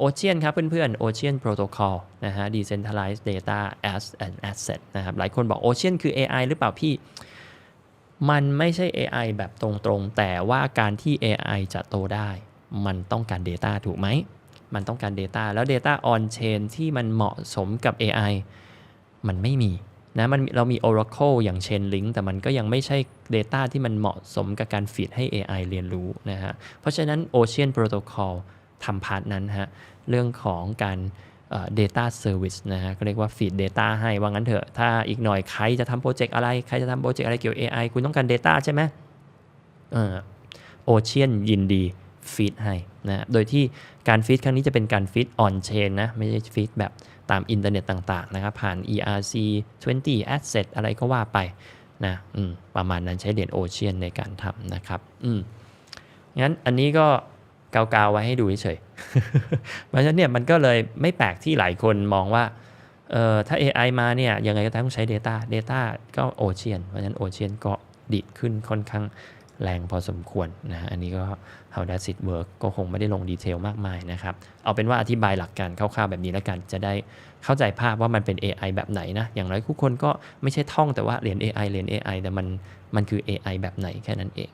Ocean ครับเพื่อนๆ Ocean Protocol นะฮะ Decentralized Data as an Asset นะครับ หลายคนบอก Ocean คือ AI หรือเปล่าพี่ มันไม่ใช่ AI แบบตรงๆ แต่ว่าการที่ AI จะโตได้ มันต้องการ Data ถูกไหม มันต้องการ Data แล้ว Data on chain ที่มันเหมาะสมกับ AI มันไม่มีนะมันเรามี Oracle อย่าง Chainlink แต่มันก็ยังไม่ใช่ Data ที่มันเหมาะสมกับการฟีดให้ AI เรียนรู้นะฮะ เพราะฉะนั้น Ocean Protocol ทำพาร์ทนั้นฮะเรื่องของการเอ่อ data service นะฮะก็เรียกว่า feed data ให้ว่างั้นเถอะ ถ้าอีกหน่อยใครจะทำโปรเจกต์อะไร ใครจะทำโปรเจกต์อะไรเกี่ยวกับ AI คุณต้องการ data ใช่ไหมเออ Ocean ยินดีฟีดให้นะโดยที่การฟีดครั้งนี้จะเป็นการฟีด on chain นะ ไม่ใช่ฟีดแบบตามอินเทอร์เน็ตต่างๆนะครับ ผ่าน ERC 20 asset อะไรก็ว่าไปนะประมาณนั้นใช้เหรียญ Ocean ในการทำนะครับ อืมงั้นอันนี้ก็ กาวๆไว้ให้ดูเฉยๆเพราะฉะนั้นเนี่ยมันก็เลยไม่แปลกที่หลายคนมองว่าเอ่อถ้า AI มาเนี่ยยังไงก็ต้องใช้ Data Data ก็ Ocean เพราะฉะนั้น Ocean ก็ดิดขึ้นค่อนข้างแรงพอสมควรนะฮะอันนี้ก็ how does it work ก็คงไม่ได้ลงดีเทลมากมายนะครับ เอาเป็นว่าอธิบายหลักการคร่าวๆแบบนี้แล้วกัน จะได้เข้าใจภาพว่ามันเป็น AI แบบไหนนะ อย่างไรทุกคนก็ไม่ใช่ท่องแต่ว่าเรียน AI เรียน AI แต่มันมันคือ AI แบบไหนแค่นั้นเอง